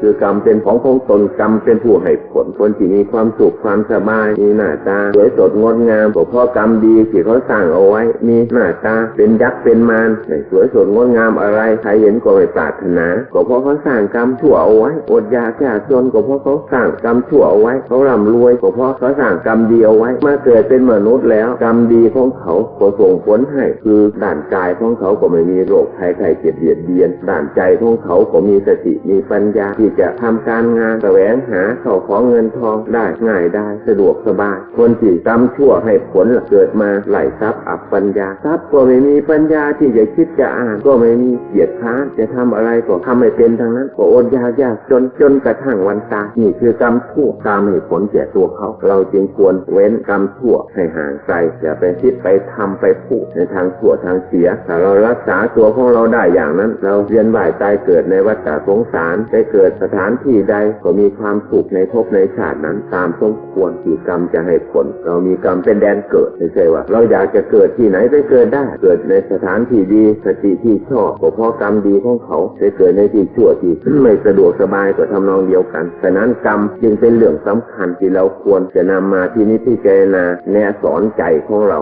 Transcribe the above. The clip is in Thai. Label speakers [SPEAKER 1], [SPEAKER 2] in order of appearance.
[SPEAKER 1] คือกรรมเป็นของของตนกรรมเป็นผู้ให้ผลคนที่มีความสุขความสบายมีหน้าตาสวยสดงดงามก็เพราะกรรมดีที่เขาสร้างเอาไว้ มีหน้าตาเป็นยักษ์เป็นมารไม่สวยสดงดงามอะไรใครเห็นก็ไม่ปรารถนาก็เพราะเขาสร้างกรรมชั่วเอาไว้อดอยากยากจนก็เพราะเขาสร้างกรรมชั่วเอาไว้เขาร่ำรวยก็เพราะเขาสร้างกรรมดีเอาไว้มาเกิดเป็นมนุษย์แล้ว กรรมดีของเขาก็ส่งผลให้ คือด่านกายของเขาก็ไม่มีโรคภัยไข้เจ็บเบียดเบียนด่านใจของเขาก็มีสติมีปัญญาทีจะทำการงานแสวงหาเข้าของเงินทองได้ง่ายได้สะดวกสบาย คนที่กรรมชั่วให้ผลเกิดมาไหลทรัพย์อับปัญญาทรัพย์ก็ไม่มีปัญญาที่จะคิดจะอ่านก็ไม่มีเกียรติค้านจะทำอะไรก็ทำไม่เป็นทางนั้นก็อดยากยากจนจนกระทั่งวันตายนี่คือกรรมชั่วกรรมให้ผลแก่ตัวเขา เราจึงควรเว้นกรรมชั่วให้ห่างไกลอย่าไปคิดไปทำไปพูดในทางชั่วทางเสียถ้าเรารักษาตัวของเราได้อย่างนั้น เราเวียนว่ายตายเกิดในวัฏสงสารได้เกิดสถานที่ใดก็มีความสุขในภพในชาตินั้น ตามสมควรที่กรรมจะให้ผล เรามีกรรมเป็นแดนเกิดไม่ใช่ว่า เราอยากจะเกิดที่ไหนไปเกิดได้ เกิดในสถานที่ดีสติที่ชอบก็เพราะกรรมดีของเขาได้เกิดในที่ชั่วที่ไม่สะดวกสบายก็ทำนองเดียวกันฉะนั้นกรรมจึงเป็นเรื่องสำคัญที่เราควรจะนำมาที่นิพพิจารณาแนะสอนใจของเรา